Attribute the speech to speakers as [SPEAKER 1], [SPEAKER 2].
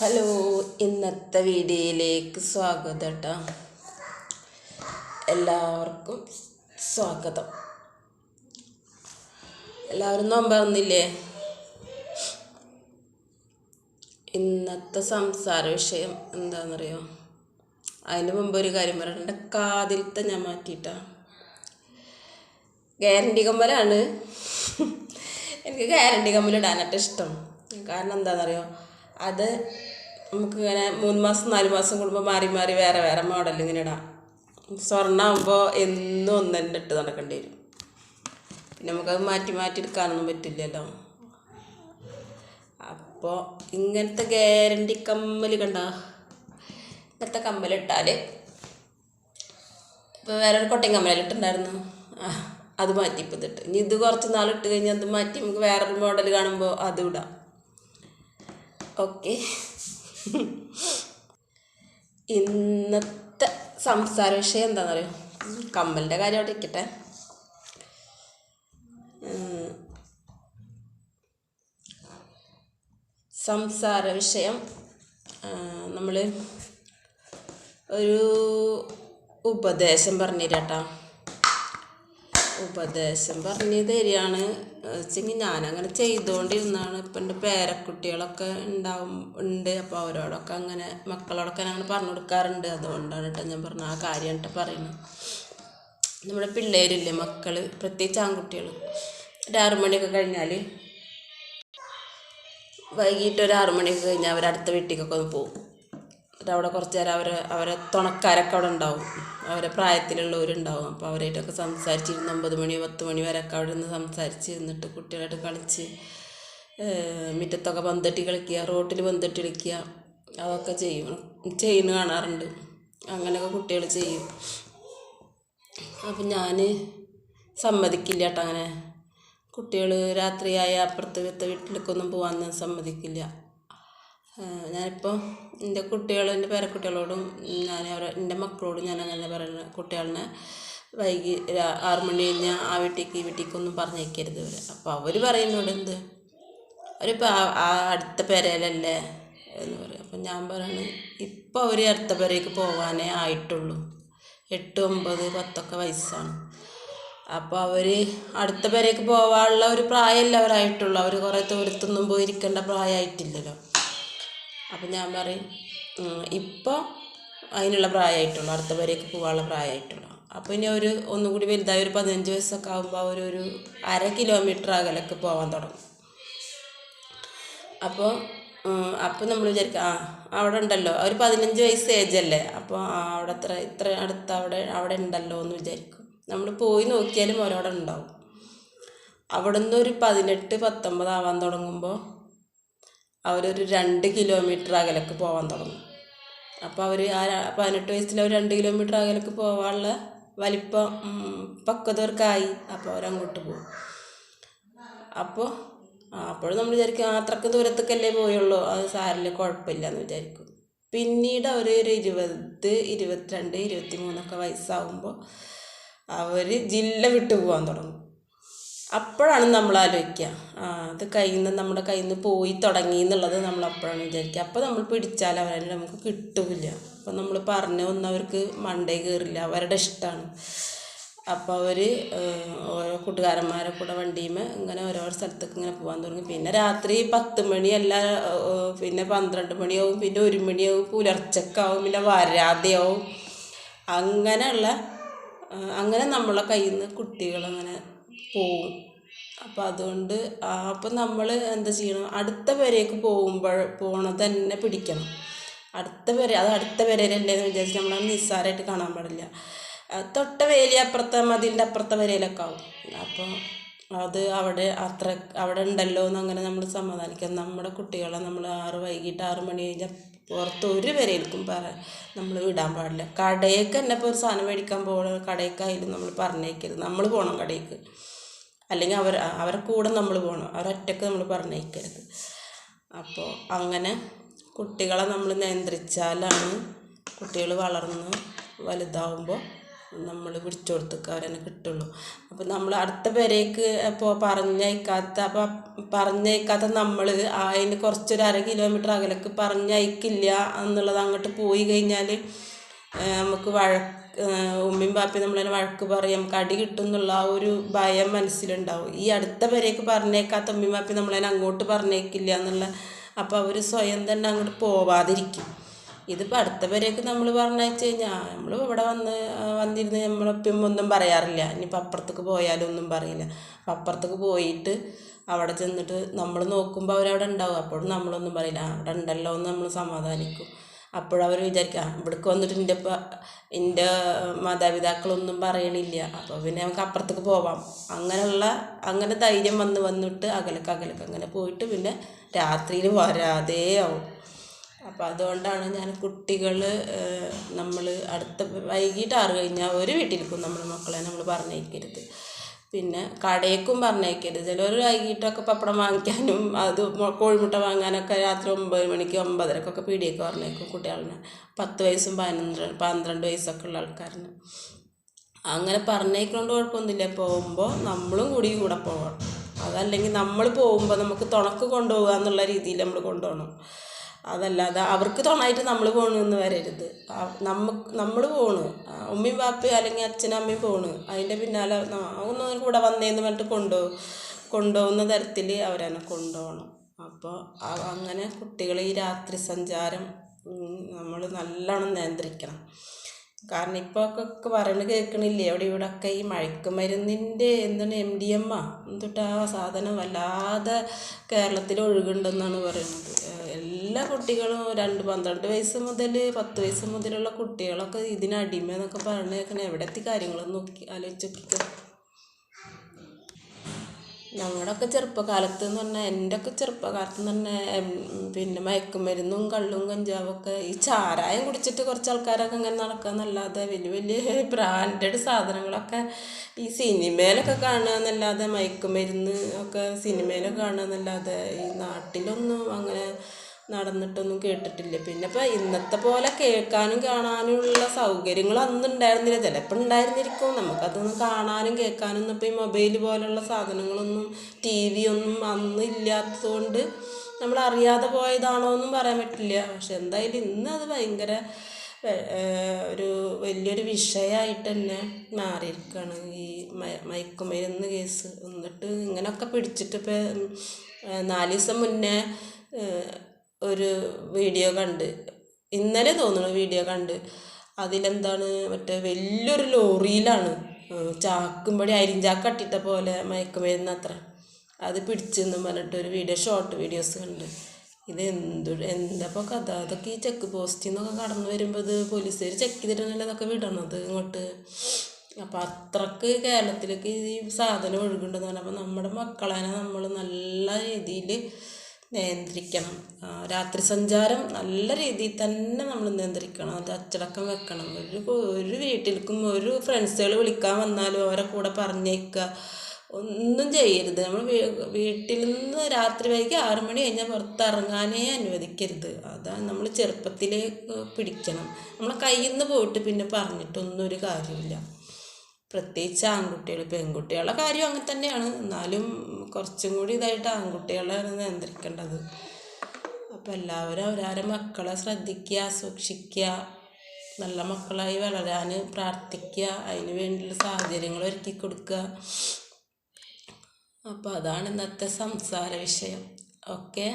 [SPEAKER 1] Hello ഇന്നത്തെ വീഡിയോയിലേക്ക് സ്വാഗതം കേട്ടോ എല്ലാവർക്കും സ്വാഗതം. എല്ലാവരും നോമ്പ വന്നില്ലേ ഇന്നത്തെ സംസാര വിഷയം എന്താണെന്നറിയോ അതിന് മുമ്പ് ഒരു കാര്യം പറയണം. എന്റെ കാതിലത്തെ ഞാൻ മാറ്റിയിട്ടാ. ഗ്യാരണ്ടി കമ്മലാണ്. എനിക്ക് ഗ്യാരണ്ടി കമ്മലിടാനായിട്ട് ഇഷ്ടം. കാരണം എന്താണെന്നറിയോ അത് നമുക്ക് ഇങ്ങനെ മൂന്ന് മാസം നാല് മാസം കൂടുമ്പോൾ മാറി മാറി വേറെ വേറെ മോഡൽ ഇങ്ങനെ ഇടാം. സ്വർണമാകുമ്പോൾ എന്നും ഒന്ന് തന്നെ ഇട്ട് നടക്കേണ്ടി വരും. പിന്നെ നമുക്കത് മാറ്റി മാറ്റി എടുക്കാനൊന്നും പറ്റില്ലല്ലോ. അപ്പോൾ ഇങ്ങനത്തെ ഗ്യാരണ്ടി കമ്മൽ കണ്ട? ഇങ്ങനത്തെ കമ്മലിട്ടാൽ ഇപ്പോൾ വേറെ ഒരു കൊട്ടയും കമ്മലിട്ടുണ്ടായിരുന്നു അത് മാറ്റി ഇപ്പം ഇതിട്ട് ഇനി ഇത് കുറച്ച് നാളിട്ട് കഴിഞ്ഞാൽ അത് മാറ്റി നമുക്ക് വേറൊരു മോഡൽ കാണുമ്പോൾ അതും ഇടാം. ഓക്കെ. ഇന്നത്തെ സംസാര വിഷയം എന്താണെന്ന് അറിയോ കമ്മലിന്റെ കാര്യം അവിടെ ഇരിക്കട്ടെ. സംസാര വിഷയം നമ്മൾ ഒരു ഉപദേശം പറഞ്ഞു തരാട്ടാ. ഉപദേശം പറഞ്ഞു തരികയാണ് വെച്ചെങ്കിൽ ഞാനങ്ങനെ ചെയ്തുകൊണ്ടിരുന്നതാണ്. ഇപ്പം എന്റെ പേരക്കുട്ടികളൊക്കെ ഉണ്ടാവും ഉണ്ട്. അപ്പോൾ അവരോടൊക്കെ അങ്ങനെ മക്കളോടൊക്കെ ഞാൻ പറഞ്ഞു കൊടുക്കാറുണ്ട്. അതുകൊണ്ടാണ് കേട്ടോ ഞാൻ പറഞ്ഞ ആ കാര്യം കേട്ടോ പറയുന്നത്. നമ്മുടെ പിള്ളേരില്ലേ മക്കൾ പ്രത്യേകിച്ച് ആൺകുട്ടികൾ ഒരു മണിയൊക്കെ കഴിഞ്ഞാൽ വൈകിട്ട് ഒരു ആറു മണിയൊക്കെ കഴിഞ്ഞാൽ അവർ അടുത്ത വീട്ടിലേക്കൊക്കെ ഒന്ന് പോകും. അവിടെ കുറച്ച് നേരം അവരെ അവരെ തുണക്കാരൊക്കെ അവിടെ ഉണ്ടാവും. അവരെ പ്രായത്തിലുള്ളവരുണ്ടാവും. അപ്പോൾ അവരായിട്ടൊക്കെ സംസാരിച്ചിരുന്ന്. ഒമ്പത് മണി പത്ത് മണി വരെയൊക്കെ അവിടെ നിന്ന് സംസാരിച്ച് എന്നിട്ട് കുട്ടികളായിട്ട് കളിച്ച് മുറ്റത്തൊക്കെ പന്തട്ടി കളിക്കുക റോട്ടിൽ പന്തട്ടി കളിക്കുക അതൊക്കെ ചെയ്യും. ചെയ്യുന്ന കാണാറുണ്ട്. അങ്ങനെയൊക്കെ കുട്ടികൾ ചെയ്യും. അപ്പം ഞാൻ സമ്മതിക്കില്ല കേട്ടോ അങ്ങനെ. കുട്ടികൾ രാത്രിയായ അപ്പുറത്തെ വീട്ടിലേക്കൊന്നും പോകാൻ ഞാൻ സമ്മതിക്കില്ല. ഞാനിപ്പോൾ എന്റെ കുട്ടികൾ എന്റെ പേരക്കുട്ടികളോടും ഞാൻ എന്റെ മക്കളോടും ഞാൻ അങ്ങനെ പറയുന്നത് കുട്ടികളെ വൈകി ആറു മണി കഴിഞ്ഞാൽ ആ വീട്ടിലേക്ക് ഈ വീട്ടിലേക്കൊന്നും പറഞ്ഞേക്കരുത് ഇവർ അപ്പോൾ അവർ പറയുന്നോട് എന്ത്? അവരിപ്പോൾ ആ ആ അടുത്ത പെരയിലല്ലേ എന്ന് പറയും. അപ്പം ഞാൻ പറയുന്നത് ഇപ്പോൾ അവർ അടുത്ത പെരയ്ക്ക് പോകാനേ ആയിട്ടുള്ളൂ. എട്ട് ഒമ്പത് പത്തൊക്കെ വയസ്സാണ്. അപ്പോൾ അവർ അടുത്ത പെരയ്ക്ക് പോകാനുള്ള ഒരു പ്രായമല്ല അവരായിട്ടുള്ളൂ. അവർ കുറേ ദൂരത്തൊന്നും പോയിരിക്കേണ്ട പ്രായമായിട്ടില്ലല്ലോ. അപ്പം ഞാൻ പറയും ഇപ്പോൾ അതിനുള്ള പ്രായമായിട്ടുള്ളൂ. അടുത്ത വരെയൊക്കെ പോകാനുള്ള പ്രായമായിട്ടുള്ളൂ. അപ്പോൾ ഇനി ഒരു ഒന്നും കൂടി വലുതായി ഒരു പതിനഞ്ച് വയസ്സൊക്കെ ആകുമ്പോൾ അവർ ഒരു അര കിലോമീറ്റർ അകലൊക്കെ പോകാൻ തുടങ്ങും. അപ്പോൾ അപ്പോൾ നമ്മൾ വിചാരിക്കും ആ അവിടെ ഉണ്ടല്ലോ. ഒരു പതിനഞ്ച് വയസ്സ് അല്ലേ? അപ്പോൾ അവിടെ അത്ര ഇത്ര അടുത്ത് അവിടെ അവിടെ ഉണ്ടല്ലോ എന്ന് വിചാരിക്കും. നമ്മൾ പോയി നോക്കിയാലും അവരവിടെ ഉണ്ടാവും. അവിടെ നിന്ന് ഒരു പതിനെട്ട് പത്തൊമ്പത് ആവാൻ തുടങ്ങുമ്പോൾ അവരൊരു രണ്ട് കിലോമീറ്റർ അകലേക്ക് പോകാൻ തുടങ്ങും. അപ്പോൾ അവർ ആ പതിനെട്ട് വയസ്സിൽ അവർ രണ്ട് കിലോമീറ്റർ അകലേക്ക് പോകാനുള്ള വലിപ്പം പക്വതവർക്കായി. അപ്പോൾ അവരങ്ങോട്ട് പോകും. അപ്പോൾ അപ്പോൾ നമ്മൾ വിചാരിക്കും അത്രയ്ക്ക് ദൂരത്തേക്കല്ലേ പോയുള്ളൂ. അത് സാരില്ല കുഴപ്പമില്ല എന്ന് വിചാരിക്കും. പിന്നീട് അവർ ഒരു ഇരുപത് ഇരുപത്തിരണ്ട് ഇരുപത്തി മൂന്നൊക്കെ വയസ്സാകുമ്പോൾ അവർ ജില്ല വിട്ടു പോകാൻ തുടങ്ങും. അപ്പോഴാണ് നമ്മൾ ആലോചിക്കുക. ആ അത് കയ്യിൽ നിന്ന് നമ്മുടെ കയ്യിൽ നിന്ന് പോയി തുടങ്ങി എന്നുള്ളത് നമ്മൾ അപ്പോഴാണ് വിചാരിക്കുക. അപ്പോൾ നമ്മൾ പിടിച്ചാൽ അവരെ നമുക്ക് കിട്ടില്ല. അപ്പോൾ നമ്മൾ പറഞ്ഞു ഒന്നും അവർക്ക് മണ്ടേ കയറില്ല. അവരുടെ ഇഷ്ടമാണ്. അപ്പോൾ അവർ ഓരോ കൂട്ടുകാരന്മാരെ കൂടെ വണ്ടിയുമേ ഇങ്ങനെ ഓരോ സ്ഥലത്തേക്ക് ഇങ്ങനെ പോകാൻ തുടങ്ങി. പിന്നെ രാത്രി പത്ത് മണിയല്ല പിന്നെ പന്ത്രണ്ട് മണിയാവും പിന്നെ ഒരു മണിയാവും പുലർച്ചക്കാവും പിന്നെ വരാതെയാവും. അങ്ങനെയുള്ള അങ്ങനെ നമ്മളെ കയ്യിൽ നിന്ന് കുട്ടികളങ്ങനെ പോവും അപ്പം അതുകൊണ്ട് അപ്പം നമ്മൾ എന്താ ചെയ്യണം? അടുത്ത പേരേക്ക് പോകുമ്പോൾ പോണത് തന്നെ പിടിക്കണം. അടുത്ത പേര് അത് അടുത്ത പേരല്ലേ എന്ന് വിചാരിച്ച് നമ്മൾ നിസ്സാരമായിട്ട് കാണാൻ പാടില്ല. തൊട്ട വേലി അപ്പുറത്തെ മതിലിന്റെ അപ്പുറത്തെ വരയിലൊക്കെ ആവും. അപ്പോൾ അത് അവിടെ അത്ര അവിടെ ഉണ്ടല്ലോ എന്നങ്ങനെ നമ്മൾ സമാധാനിക്കാം. നമ്മുടെ കുട്ടികളെ നമ്മൾ ആറ് വൈകിട്ട് ആറ് മണി കഴിഞ്ഞാൽ പുറത്ത് ഒരു പേരേക്കും പറ നമ്മൾ വിടാൻ പാടില്ല. കടയിലേക്ക് തന്നെ ഇപ്പോൾ ഒരു സാധനം മേടിക്കാൻ പോകണം കടയിലേക്കായാലും നമ്മൾ പറഞ്ഞേക്കരുത് നമ്മൾ പോകണം കടയിലേക്ക് അല്ലെങ്കിൽ അവർ അവരെ കൂടെ നമ്മൾ പോകണം അവരൊറ്റക്ക് നമ്മൾ പറഞ്ഞേക്കരുത് അപ്പോൾ അങ്ങനെ കുട്ടികളെ നമ്മൾ നിയന്ത്രിച്ചാലാണ് കുട്ടികൾ വളർന്ന് വലുതാവുമ്പോൾ നമ്മൾ പിടിച്ചു കൊടുത്തേക്ക് കിട്ടുള്ളൂ. അപ്പം നമ്മൾ അടുത്ത പേരേക്ക് ഇപ്പോൾ പറഞ്ഞയക്കാത്ത അപ്പം പറഞ്ഞയക്കാത്ത നമ്മൾ അതിന് കുറച്ചൊരു അര കിലോമീറ്റർ അകലേക്ക് പറഞ്ഞയക്കില്ല എന്നുള്ളത് അങ്ങോട്ട് പോയി കഴിഞ്ഞാൽ നമുക്ക് വഴക്ക് ഉമ്മയും പാപ്പയും നമ്മളതിനെ വഴക്ക് പറയും. അടി കിട്ടും എന്നുള്ള ആ ഒരു ഭയം മനസ്സിലുണ്ടാവും. ഈ അടുത്ത പേരേക്ക് പറഞ്ഞേക്കാത്ത ഉമ്മയും പാപ്പയും നമ്മളതിനെ അങ്ങോട്ട് പറഞ്ഞേക്കില്ല എന്നുള്ള അപ്പോൾ അവർ സ്വയം തന്നെ അങ്ങോട്ട് പോവാതിരിക്കും. ഇതിപ്പോൾ അടുത്ത നമ്മൾ പറഞ്ഞയച്ചു കഴിഞ്ഞാൽ നമ്മൾ ഇവിടെ വന്ന് വന്നിരുന്ന് നമ്മളൊപ്പം ഒന്നും പറയാറില്ല. ഇനിയിപ്പോൾ അപ്പുറത്തേക്ക് പോയാലും ഒന്നും പറയില്ല. അപ്പം അപ്പുറത്തേക്ക് പോയിട്ട് അവിടെ ചെന്നിട്ട് നമ്മൾ നോക്കുമ്പോൾ അവരവിടെ ഉണ്ടാവും. അപ്പോഴും നമ്മളൊന്നും പറയില്ല. അവിടെ ഉണ്ടല്ലോ എന്ന് നമ്മൾ സമാധാനിക്കും. അപ്പോഴവർ വിചാരിക്കുക ഇവിടേക്ക് വന്നിട്ട് എന്റെ എന്റെ മാതാപിതാക്കളൊന്നും പറയണില്ല. അപ്പോൾ പിന്നെ നമുക്ക് അപ്പുറത്തേക്ക് പോവാം. അങ്ങനെയുള്ള അങ്ങനെ ധൈര്യം വന്ന് വന്നിട്ട് അകലക്ക് അകലക്ക് അങ്ങനെ പോയിട്ട് പിന്നെ രാത്രിയിൽ വരാതേ ആവും. അപ്പോൾ അതുകൊണ്ടാണ് ഞാൻ കുട്ടികൾ നമ്മൾ അടുത്ത വൈകിട്ട് ആറ് കഴിഞ്ഞാൽ ഒരു വീട്ടിലേക്കും നമ്മൾ മക്കളെ നമ്മൾ പറഞ്ഞയക്കരുത്. പിന്നെ കടയേക്കും പറഞ്ഞയക്കരുത്. ചിലർ വൈകിട്ടൊക്കെ പപ്പടം വാങ്ങിക്കാനും അത് കോഴിമുട്ട വാങ്ങാനൊക്കെ രാത്രി ഒമ്പത് മണിക്ക് ഒമ്പതരക്കൊക്കെ പീടിയൊക്കെ പറഞ്ഞേക്കും കുട്ടികളിനെ പത്ത് വയസ്സും പതിനൊന്ന് പന്ത്രണ്ട് വയസ്സൊക്കെ ഉള്ള ആൾക്കാരാണ്. അങ്ങനെ പറഞ്ഞേക്കൊണ്ട് കുഴപ്പമൊന്നുമില്ല. പോകുമ്പോൾ നമ്മളും കൂടി കൂടെ പോകണം. അതല്ലെങ്കിൽ നമ്മൾ പോകുമ്പോൾ നമുക്ക് തുണക്ക് കൊണ്ടുപോകുക എന്നുള്ള രീതിയിൽ നമ്മൾ കൊണ്ടുപോകണം. അതല്ലാതെ അവർക്ക് തോന്നായിട്ട് നമ്മൾ പോകണമെന്ന് വരരുത്. നമുക്ക് നമ്മൾ പോണ്. ഉമ്മയും ബാപ്പ അല്ലെങ്കിൽ അച്ഛനും അമ്മയും പോണ്. അതിന്റെ പിന്നാലെ ഒന്നും കൂടെ വന്നേന്ന് പറഞ്ഞിട്ട് കൊണ്ടുപോകും കൊണ്ടുപോകുന്ന തരത്തിൽ അവരെന്നെ കൊണ്ടുപോകണം അപ്പോൾ അങ്ങനെ കുട്ടികൾ ഈ രാത്രി സഞ്ചാരം നമ്മൾ നല്ലോണം നിയന്ത്രിക്കണം. കാരണം ഇപ്പോൾ ഒക്കെ പറയുന്നത് കേൾക്കണില്ലേ? അവിടെ ഇവിടെ ഒക്കെ ഈ മയക്കുമരുന്നിന്റെ എന്താണ് എം ഡി എം ആ? എന്തുട്ടാ സാധനം വല്ലാതെ കേരളത്തിൽ ഒഴുകുണ്ടെന്നാണ് പറയുന്നത്. എല്ലാ കുട്ടികളും രണ്ട് പന്ത്രണ്ട് വയസ്സ് മുതൽ പത്ത് വയസ്സ് മുതലുള്ള കുട്ടികളൊക്കെ ഇതിനടിമ എന്നൊക്കെ പറഞ്ഞ് കേൾക്കണേ. എവിടെ എത്തി കാര്യങ്ങളൊന്നും നോക്കി ആലോചിച്ച് നോക്കിക്കോ ഞങ്ങളുടെയൊക്കെ ചെറുപ്പകാലത്ത് എന്ന് പറഞ്ഞാൽ എന്റെ ഒക്കെ ചെറുപ്പകാലത്ത് എന്ന് പറഞ്ഞാൽ പിന്നെ മയക്കുമരുന്നും കള്ളും കഞ്ചാവൊക്കെ ഈ ചാരായം കുടിച്ചിട്ട് കുറച്ച് ആൾക്കാരൊക്കെ ഇങ്ങനെ നടക്കുക എന്നല്ലാതെ വലിയ വലിയ ബ്രാൻഡഡ് സാധനങ്ങളൊക്കെ ഈ സിനിമയിലൊക്കെ കാണുക എന്നല്ലാതെ മയക്കുമരുന്ന് ഒക്കെ സിനിമയിലൊക്കെ കാണുക എന്നല്ലാതെ ഈ നാട്ടിലൊന്നും അങ്ങനെ നടന്നിട്ടൊന്നും കേട്ടിട്ടില്ല. പിന്നെ ഇപ്പം ഇന്നത്തെ പോലെ കേൾക്കാനും കാണാനുമുള്ള സൗകര്യങ്ങൾ അന്ന് ഉണ്ടായിരുന്നില്ല. ചിലപ്പോൾ ഉണ്ടായിരുന്നിരിക്കും. നമുക്കതൊന്നും കാണാനും കേൾക്കാനും ഒന്നും ഇപ്പം ഈ മൊബൈൽ പോലുള്ള സാധനങ്ങളൊന്നും ടി വി ഒന്നും അന്ന് ഇല്ലാത്തതുകൊണ്ട് നമ്മൾ അറിയാതെ പോയതാണോ എന്നും പറയാൻ പറ്റില്ല. പക്ഷെ എന്തായാലും ഇന്ന് അത് ഭയങ്കര ഒരു വലിയൊരു വിഷയമായിട്ട് തന്നെ മാറിയിരിക്കുകയാണ്. ഈ മയക്കുമരുന്ന് കേസ്. എന്നിട്ട് ഇങ്ങനെയൊക്കെ പിടിച്ചിട്ട് ഇപ്പം നാല് ദിവസം മുന്നേ ഒരു വീഡിയോ കണ്ട്. ഇന്നലെ തോന്നുന്നു വീഡിയോ കണ്ട്. അതിലെന്താണ്? മറ്റേ വലിയൊരു ലോറിയിലാണ്. ചാക്കുംപടി അരിഞ്ചാക്ക് കട്ടിട്ട പോലെ മയക്കുമരുന്ന് അത്ര അത് പിടിച്ചെന്നും പറഞ്ഞിട്ട് ഒരു വീഡിയോ ഷോർട്ട് വീഡിയോസ് കണ്ട്. ഇത് എന്തു എന്താപ്പോൾ കഥ? അതൊക്കെ ഈ ചെക്ക് പോസ്റ്റിൽ നിന്നൊക്കെ കടന്നു വരുമ്പോൾ ഇത് പോലീസുകാർ ചെക്ക് ചെയ്തിട്ടാണല്ലോ അതൊക്കെ വിടണത് ഇങ്ങോട്ട്. അപ്പം അത്രയ്ക്ക് കേരളത്തിലേക്ക് ഈ സാധനം ഒഴുകുന്നുണ്ടെന്ന് പറഞ്ഞപ്പോൾ നമ്മുടെ മക്കളെ നമ്മൾ നല്ല രീതിയിൽ നിയന്ത്രിക്കണം. രാത്രി സഞ്ചാരം നല്ല രീതിയിൽ തന്നെ നമ്മൾ നിയന്ത്രിക്കണം. അത് അച്ചടക്കം വെക്കണം. ഒരു ഒരു വീട്ടിലേക്കും ഒരു ഫ്രണ്ട്സുകൾ വിളിക്കാൻ വന്നാലും അവരെ കൂടെ പറഞ്ഞേക്കുക. ഒന്നും ചെയ്യരുത്. നമ്മൾ വീട്ടിൽ നിന്ന് രാത്രി വൈകി ആറ് മണി കഴിഞ്ഞാൽ പുറത്തിറങ്ങാനേ അനുവദിക്കരുത്. അതാണ് നമ്മൾ ചെറുപ്പത്തിലേ പിടിക്കണം. നമ്മളെ കയ്യിൽ നിന്ന് പോയിട്ട് പിന്നെ പറഞ്ഞിട്ടൊന്നും ഒരു കാര്യമില്ല പ്രത്യേകിച്ച് ആൺകുട്ടികൾ പെൺകുട്ടികളുടെ കാര്യം അങ്ങനെ തന്നെയാണ്. എന്നാലും കുറച്ചും കൂടി ഇതായിട്ട് ആൺകുട്ടികളാണ് നിയന്ത്രിക്കേണ്ടത്. അപ്പം എല്ലാവരും അവരവരെ മക്കളെ ശ്രദ്ധിക്കുക സൂക്ഷിക്കുക നല്ല മക്കളായി വളരാൻ പ്രാർത്ഥിക്കുക അതിന് വേണ്ടിയുള്ള സാഹചര്യങ്ങൾ ഒരുക്കി കൊടുക്കുക. അപ്പോൾ അതാണ് ഇന്നത്തെ സംസാര വിഷയം. ഓക്കെ?